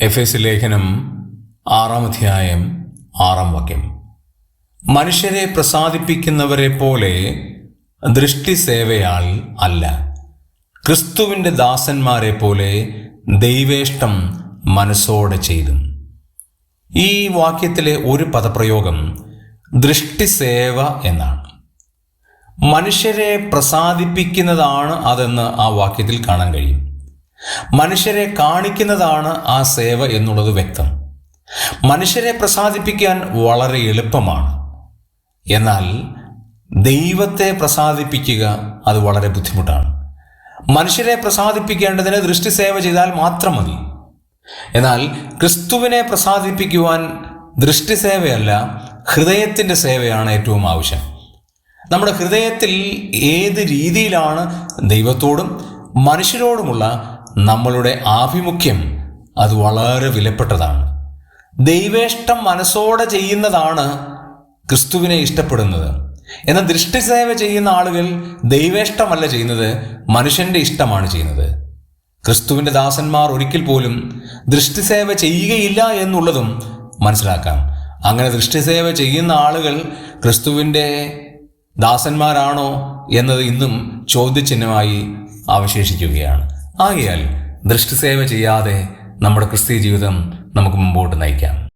F S ലേഖനം ആറാം അധ്യായം ആറാം വാക്യം. മനുഷ്യരെ പ്രസാദിപ്പിക്കുന്നവരെ പോലെ ദൃഷ്ടി സേവയാൽ അല്ല. ക്രിസ്തുവിന്റെ ദാസന്മാരെ പോലെ ദൈവേഷ്ടം മനസ്സോടെ ചെയ്തു. ഈ വാക്യത്തിലെ ഒരു പദപ്രയോഗം ദൃഷ്ടി സേവ എന്നാണ്. മനുഷ്യരെ പ്രസാദിപ്പിക്കുന്നതാണ് അതെന്ന് ആ വാക്യത്തിൽ കാണാൻ കഴിയും. മനുഷ്യരെ കാണിക്കുന്നതാണ് ആ സേവ എന്നുള്ളത് വ്യക്തം. മനുഷ്യരെ പ്രസാദിപ്പിക്കാൻ വളരെ എളുപ്പമാണ്. എന്നാൽ ദൈവത്തെ പ്രസാദിപ്പിക്കുക അത് വളരെ ബുദ്ധിമുട്ടാണ്. മനുഷ്യരെ പ്രസാദിപ്പിക്കേണ്ടതിന് ദൃഷ്ടി സേവ ചെയ്താൽ മാത്രം മതി. എന്നാൽ ക്രിസ്തുവിനെ പ്രസാദിപ്പിക്കുവാൻ ദൃഷ്ടി സേവയല്ല ഹൃദയത്തിന്റെ സേവയാണ് ഏറ്റവും ആവശ്യം. നമ്മുടെ ഹൃദയത്തിൽ ഏത് രീതിയിലാണ് ദൈവത്തോടും മനുഷ്യരോടുമുള്ള നമ്മളുടെ ആഭിമുഖ്യം അത് വളരെ വിലപ്പെട്ടതാണ്. ദൈവേഷ്ടം മനസ്സോടെ ചെയ്യുന്നതാണ് ക്രിസ്തുവിനെ ഇഷ്ടപ്പെടുന്നത്. എന്നാൽ ദൃഷ്ടിസേവ ചെയ്യുന്ന ആളുകൾ ദൈവേഷ്ടമല്ല ചെയ്യുന്നത് മനുഷ്യന്റെ ഇഷ്ടമാണ് ചെയ്യുന്നത്. ക്രിസ്തുവിന്റെ ദാസന്മാർ ഒരിക്കൽ പോലും ദൃഷ്ടിസേവ ചെയ്യുകയില്ല എന്നുള്ളതും മനസ്സിലാക്കാം. അങ്ങനെ ദൃഷ്ടിസേവ ചെയ്യുന്ന ആളുകൾ ക്രിസ്തുവിന്റെ ദാസന്മാരാണോ എന്നത് ഇന്നും ചോദ്യചിഹ്നമായി അവശേഷിക്കുകയാണ്. ആകയാൽ ദൃഷ്ടിസേവ ചെയ്യാതെ നമ്മുടെ ക്രിസ്തീയ ജീവിതം നമുക്ക് മുമ്പോട്ട് നയിക്കാം.